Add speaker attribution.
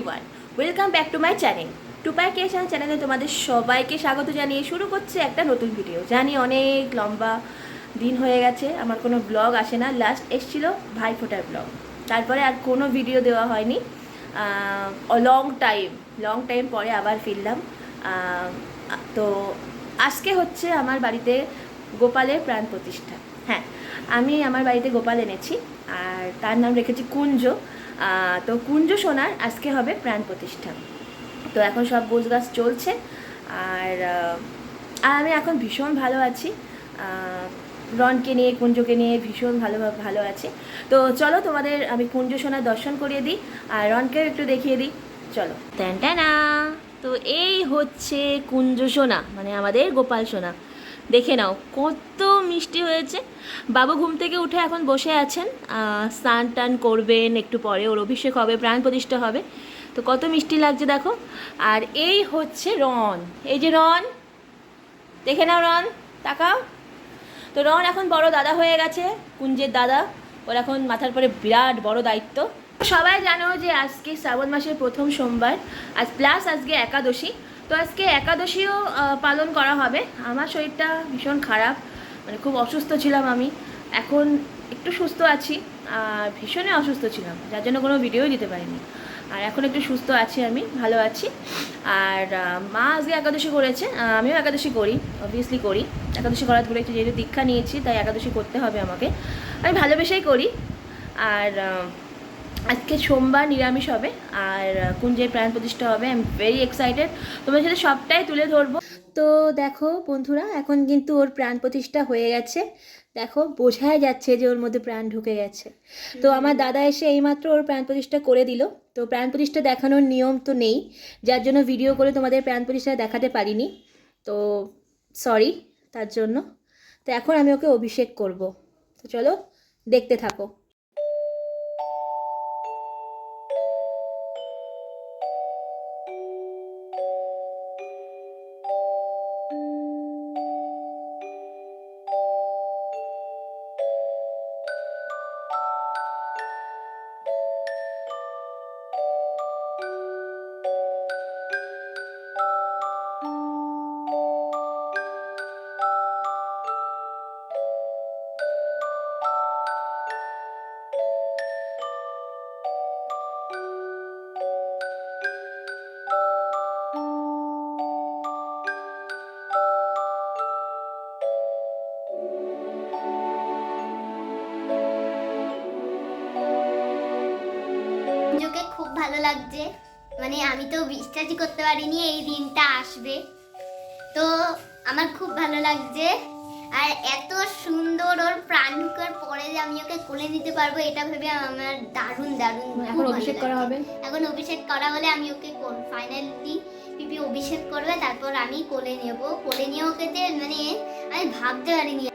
Speaker 1: Everyone welcome back to my channel Tupai creation চ্যানেলে তোমাদের সবাইকে স্বাগত জানিয়ে শুরু করছে একটা নতুন ভিডিও জানি অনেক লম্বা দিন হয়ে গেছে, আমার কোনো ব্লগ আসে না। লাস্ট এসছিল ভাইফোঁটার ব্লগ তারপরে আর কোনো ভিডিও দেওয়া হয়নি। লং টাইম লং টাইম পরে আবার ফিরলাম। তো আজকে হচ্ছে আমার বাড়িতে গোপালের প্রাণ প্রতিষ্ঠা। হ্যাঁ আমি আমার বাড়িতে গোপাল এনেছি। আর তার নাম রেখেছি কুঞ্জ। তো কুঞ্জ সোনার আজকে হবে প্রাণ প্রতিষ্ঠা তো এখন সব গোছ গাছ চলছে। আর আর আমি এখন ভীষণ ভালো আছি। রনকে নিয়ে, কুঞ্জকে নিয়ে ভীষণ ভালো ভালো আছি। তো চলো তোমাদের আমি কুঞ্জ সোনার দর্শন করিয়ে দিই। আর রনকেও একটু দেখিয়ে দিই। চলো। না তো এই হচ্ছে কুঞ্জ সোনা মানে আমাদের গোপাল সোনা। দেখে নাও, কত মিষ্টি হয়েছে। বাবু ঘুম থেকে উঠে এখন বসে আছেন। স্নান টান করবেন, একটু পরে ওর অভিষেক হবে, প্রাণ প্রতিষ্ঠা হবে। তো কত মিষ্টি লাগছে দেখো। আর এই হচ্ছে রন এই যে রন দেখে নাও রন তাকাও। তো রন এখন বড় দাদা হয়ে গেছে, কুঞ্জের দাদা। ওর এখন মাথার পরে বিরাট বড় দায়িত্ব। সবাই জানো যে আজকে শ্রাবণ মাসের প্রথম সোমবার আজ প্লাস আজকে একাদশী। তো আজকে একাদশীও পালন করা হবে। আমার শরীরটা ভীষণ খারাপ মানে খুব অসুস্থ ছিলাম আমি। এখন একটু সুস্থ আছি, আর ভীষণই অসুস্থ ছিলাম, যার জন্য কোনো ভিডিওই দিতে পারিনি। আর এখন একটু সুস্থ আছি আমি, ভালো আছি। আর মা আজকে একাদশী করেছে আমিও একাদশী করি অবভিয়াসলি করি। একাদশী করা ধরে একটু যেহেতু দীক্ষা নিয়েছি, তাই একাদশী করতে হবে আমাকে। আমি ভালোবেসেই করি। আর আজকে সোমবার নিরামিষ হবে আর কুঞ্জের প্রাণ প্রতিষ্ঠা হবে আই এম ভেরি এক্সাইটেড তোমার সাথে সবটাই তুলে ধরবো। তো দেখো বন্ধুরা এখন কিন্তু ওর প্রাণ প্রতিষ্ঠা হয়ে গেছে। দেখো বোঝাই যাচ্ছে যে ওর মধ্যে প্রাণ ঢুকে গেছে। তো আমার দাদা এসে এইমাত্র ওর প্রাণ প্রতিষ্ঠা করে দিল। তো প্রাণ প্রতিষ্ঠা দেখানোর নিয়ম তো নেই যার জন্য ভিডিও করে তোমাদের প্রাণ প্রতিষ্ঠা দেখাতে পারিনি। তো সরি তার জন্য। তো এখন আমি ওকে অভিষেক করব। তো চলো দেখতে থাকো।
Speaker 2: নিজেকে খুব ভালো লাগছে। মানে আমি তো বিশ্বাসই করতে পারিনি এই দিনটা আসবে। তো আমার খুব ভালো লাগছে। আর এত সুন্দর ওর প্রাণ ঢুকার পরে যে আমি ওকে কোলে নিতে পারব এটা ভেবে আমার দারুণ দারুণ
Speaker 1: এখন অভিষেক করা হবে?
Speaker 2: এখন অভিষেক করা হলে আমি ওকে ফাইনালি পিপি অভিষেক করবে তারপর আমি কোলে নেব। কোলে নিয়ে ওকে যে মানে আমি ভাবতে পারিনি